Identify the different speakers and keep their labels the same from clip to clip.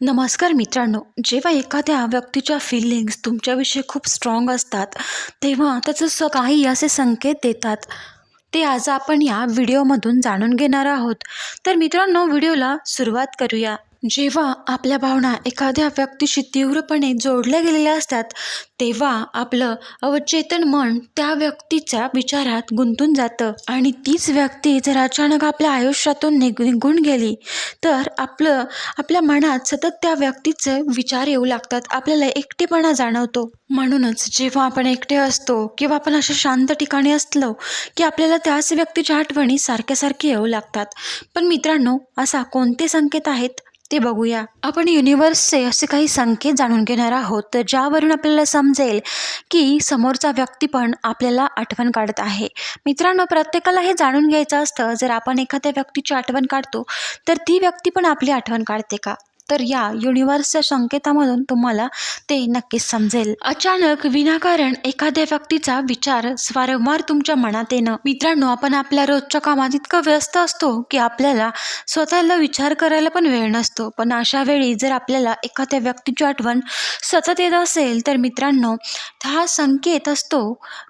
Speaker 1: नमस्कार मित्रांनो जेव्हा एखाद्या व्यक्तीच्या फिलिंग्स तुमच्याविषयी खूप स्ट्रॉंग असतात तेव्हा त्याचं स काही असे संकेत देतात. ते आज आपण या व्हिडिओमधून जाणून घेणार आहोत. तर मित्रांनो व्हिडिओला सुरुवात करूया. जेव्हा आपल्या भावना एखाद्या व्यक्तीशी तीव्रपणे जोडल्या गेलेल्या असतात तेव्हा आपलं अवचेतन मन त्या व्यक्तीच्या विचारात गुंतून जातं आणि तीच व्यक्ती जर अचानक आपल्या आयुष्यातून निग निघून गेली तर आपलं आपल्या मनात सतत त्या व्यक्तीचे विचार येऊ लागतात आपल्याला एकटेपणा जाणवतो. म्हणूनच जेव्हा आपण एकटे असतो किंवा आपण अशा शांत ठिकाणी असलो की आपल्याला त्याच व्यक्तीच्या आठवणी सारख्या सारख्या येऊ लागतात. पण मित्रांनो असा कोणते संकेत आहेत? ते बघूया. आपण युनिवर्सचे असे काही संकेत जाणून घेणार आहोत तर ज्यावरून आपल्याला समजेल की समोरचा व्यक्ती पण आपल्याला आठवण काढत आहे. मित्रांनो प्रत्येकाला हे जाणून घ्यायचं असतं जर आपण एखाद्या व्यक्तीची आठवण काढतो तर ती व्यक्ती पण आपली आठवण काढते का? तर या युनिव्हर्सच्या संकेतामधून तुम्हाला ते नक्कीच समजेल. अचानक विनाकारण एखाद्या व्यक्तीचा विचार वारंवार तुमच्या मनात येणं. मित्रांनो आपण आपल्या रोजच्या कामात इतकं व्यस्त असतो की आपल्याला स्वतःला विचार करायला पण वेळ नसतो. पण अशा वेळी जर आपल्याला एखाद्या व्यक्तीची आठवण सतत येत असेल तर मित्रांनो हा संकेत असतो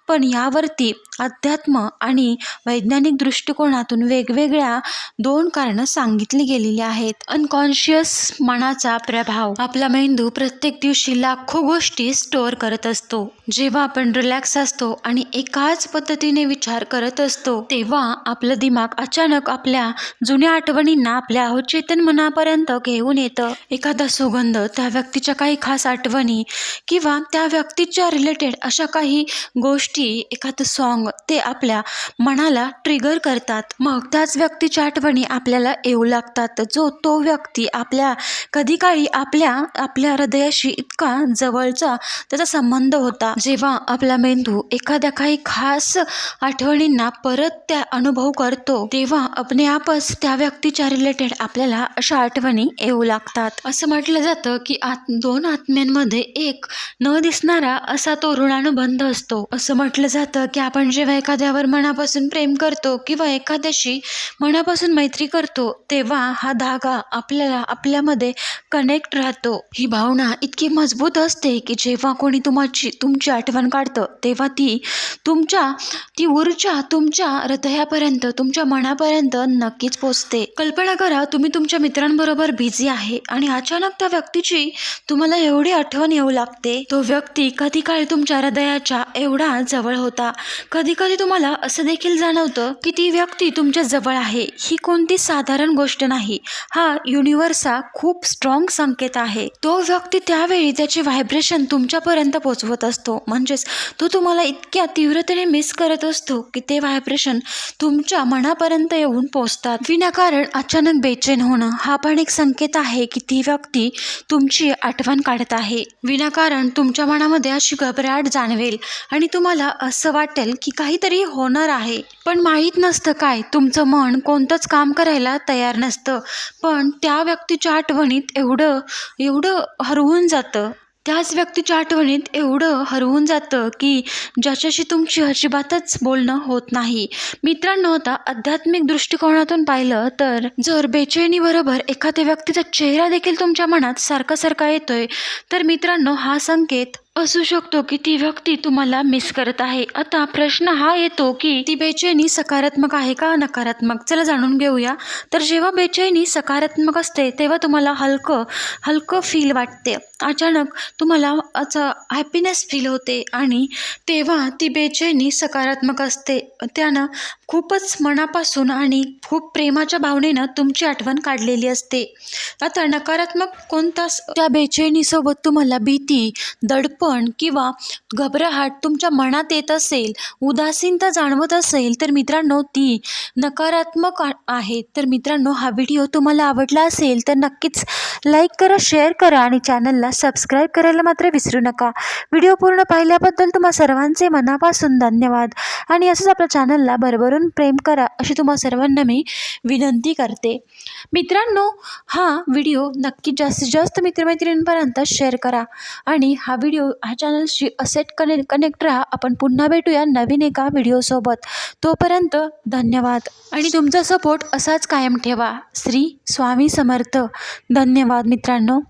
Speaker 1: पण यावरती अध्यात्म आणि वैज्ञानिक दृष्टिकोनातून वेगवेगळ्या दोन कारणं सांगितली गेलेली आहेत. अनकॉन्शियस मनाचा प्रभाव. आपला मेंदू प्रत्येक दिवशी लाखो गोष्टी स्टोअर करत असतो. जेव्हा आपण रिलॅक्स असतो आणि एकाच पद्धतीने विचार करत असतो तेव्हा आपलं दिमाग अचानक आपल्या जुन्या आठवणींना आपल्या अवचेतन मनापर्यंत घेऊन येतं. एखादा सुगंध त्या व्यक्तीच्या काही खास आठवणी किंवा त्या व्यक्तीच्या रिलेटेड अशा काही गोष्टी एखादं सॉन्ग ते आपल्या मनाला ट्रिगर करतात. मग त्याच व्यक्तीच्या आठवणी आपल्याला येऊ लागतात. जो तो व्यक्ती आपल्या कधी काळी आपल्या आपल्या हृदयाशी इतका जवळचा त्याचा संबंध होता. जेव्हा आपला मेंदू एखाद्या काही खास आठवणींना परत त्या अनुभव करतो तेव्हा अपने आपच त्या व्यक्तीच्या रिलेटेड आपल्याला अशा आठवणी येऊ लागतात. असं म्हटलं जातं की आत दोन आत्म्यांमध्ये एक न दिसणारा असा तो ऋणानुबंध असतो. असं म्हटलं जातं की आपण जेव्हा एखाद्यावर मनापासून प्रेम करतो किंवा एखाद्याशी मनापासून मैत्री करतो तेव्हा हा धागा आपल्याला आपल्यामध्ये कनेक्ट राहतो. ही भावना इतकी मजबूत असते की जेव्हा कोणी तुमची तुमची आठवण काढतं तेव्हा ती तुमच्या ती ऊर्जा तुमच्या हृदयापर्यंत तुमच्या मनापर्यंत नक्कीच पोचते. कल्पना करा तुम्ही तुमच्या मित्रांबरोबर बिझी आहे आणि अचानक त्या व्यक्तीची तुम्हाला एवढी आठवण येऊ लागते. तो व्यक्ती कधी काळी तुमच्या हृदयाच्या एवढा जवळ होता. कधी कधी तुम्हाला असं देखील जाणवतं की ती व्यक्ती तुमच्या जवळ आहे. ही कोणती साधारण गोष्ट नाही. हा युनिव्हर्सचा खूप स्ट्रॉंग संकेत आहे. तो व्यक्ती त्यावेळी त्याचे व्हायब्रेशन तुमच्यापर्यंत पोचवत असतो. म्हणजेच तो तुम्हाला इतक्या तीव्रतेने मिस करत असतो की ते व्हायब्रेशन तुमच्या मनापर्यंत येऊन पोचतात. विनाकारण अचानक बेचैन होणं हा पण एक संकेत आहे की ती व्यक्ती तुमची आठवण काढत आहे. विनाकारण तुमच्या मनामध्ये अशी घबराट जाणवेल आणि तुम्हाला असं वाटेल की काहीतरी होणार आहे. पण माहीत नसतं काय. तुमचं मन कोणतंच काम करायला तयार नसतं. पण त्या व्यक्तीच्या आठवणीत एवढं एवढं हरवून जातं. त्याच व्यक्तीच्या आठवणीत एवढं हरवून जातं की ज्याच्याशी तुमची अजिबातच बोलणं होत नाही. मित्रांनो आता आध्यात्मिक दृष्टिकोनातून पाहिलं तर जर बेचैनीबरोबर एखाद्या व्यक्तीचा चेहरा देखील तुमच्या मनात सारखा सारखा येतोय तर मित्रांनो हा संकेत असू शकतो की ती व्यक्ती तुम्हाला मिस करत आहे. आता प्रश्न हा येतो की ती बेचैनी सकारात्मक आहे का नकारात्मक? चला जाणून घेऊया. तर जेव्हा बेचैनी सकारात्मक असते तेव्हा तुम्हाला हलकं हलकं फील वाटते. अचानक तुम्हाला असं हॅपीनेस फील होते आणि तेव्हा ती बेचैनी सकारात्मक असते. त्यानं खूपच मनापासून आणि खूप प्रेमाच्या भावनेनं तुमची आठवण काढलेली असते. आता नकारात्मक कोणताच त्या बेचैनीसोबत तुम्हाला भीती दडप दडपण किंवा घबराहट तुमच्या मनात येत असेल उदासीनता जाणवत असेल तर मित्रांनो ती नकारात्मक आहे. तर मित्रांनो हा व्हिडिओ तुम्हाला आवडला असेल तर नक्कीच लाईक करा शेअर करा आणि चॅनलला सबस्क्राईब करायला मात्र विसरू नका. व्हिडिओ पूर्ण पाहिल्याबद्दल तुम्हा सर्वांचे मनापासून धन्यवाद. आणि असंच आपल्या चॅनलला भरभरून प्रेम करा अशी तुम्हा सर्वांना मी विनंती करते. मित्रांनो हा व्हिडिओ नक्की जास्तीत जास्त मित्रमैत्रिणींपर्यंत शेअर करा आणि हा व्हिडिओ ह्या चॅनलशी असेट कने कनेक्ट राहा. आपण पुन्हा भेटूया नवीन एका व्हिडिओसोबत तोपर्यंत धन्यवाद. आणि तुमचा सपोर्ट असाच कायम ठेवा. श्री स्वामी समर्थ. धन्यवाद मित्रांनो.